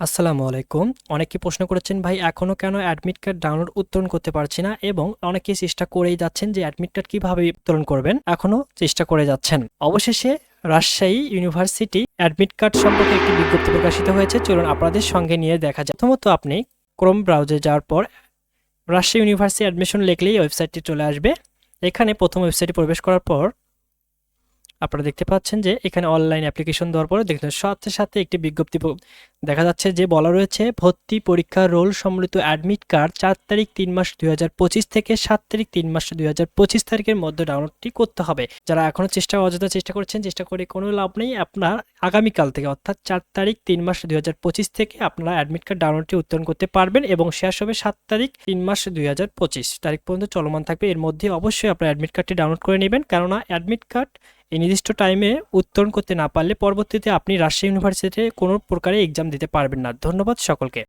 আসসালামু আলাইকুম। অনেকে প্রশ্ন করেছেন, ভাই এখনও কেন অ্যাডমিট কার্ড ডাউনলোড উত্তোলন করতে পারছি না? এবং অনেকে চেষ্টা করেই যাচ্ছেন যে অ্যাডমিট কার্ড কীভাবে উত্তোলন করবেন। এখনও চেষ্টা করে যাচ্ছেন। অবশেষে রাজশাহী ইউনিভার্সিটি অ্যাডমিট কার্ড সম্পর্কে একটি বিজ্ঞপ্তি প্রকাশিত হয়েছে। চলুন আপনাদের সঙ্গে নিয়ে দেখা যায় প্রথমত আপনি ক্রোম ব্রাউজে যাওয়ার পর রাজশাহী ইউনিভার্সিটি অ্যাডমিশন লিখলেই ওয়েবসাইটটি চলে আসবে। এখানে প্রথম ওয়েবসাইটে প্রবেশ করার পর আপনারা দেখতে পাচ্ছেন যে এখানে অনলাইন অ্যাপ্লিকেশন দেওয়ার পরে দেখতে সাথে সাথে একটি বিজ্ঞপ্তি দেখা যাচ্ছে যে বলা রয়েছে ভর্তি পরীক্ষা রোল সম্মিলিত অ্যাডমিট কার্ড চার তারিখ তিন মাস দুই হাজার পঁচিশ থেকে সাত তারিখ তিন মাস দু হাজার পঁচিশ তারিখের মধ্যে ডাউনলোডটি করতে হবে। যারা এখনও চেষ্টা অযথা চেষ্টা করছেন, চেষ্টা করে কোনো লাভ নেই। আপনার আগামীকাল থেকে অর্থাৎ চার তারিখ তিন মাস দুই হাজার পঁচিশ থেকে আপনারা অ্যাডমিট কার্ড ডাউনলোডটি উত্তোলন করতে পারবেন এবং শেষ হবে সাত তারিখ তিন মাস দুই হাজার পঁচিশ। তারিখ পর্যন্ত চলমান থাকবে। এর মধ্যে অবশ্যই আপনার অ্যাডমিট কার্ডটি ডাউনলোড করে নেবেন। কেননা অ্যাডমিট কার্ড এই নির্দিষ্ট টাইমে উত্তরণ করতে না পারলে পরবর্তীতে আপনি রাজশাহী ইউনিভার্সিটিতে কোনো প্রকারে এক্সাম দিতে পারবেন না। ধন্যবাদ সকলকে।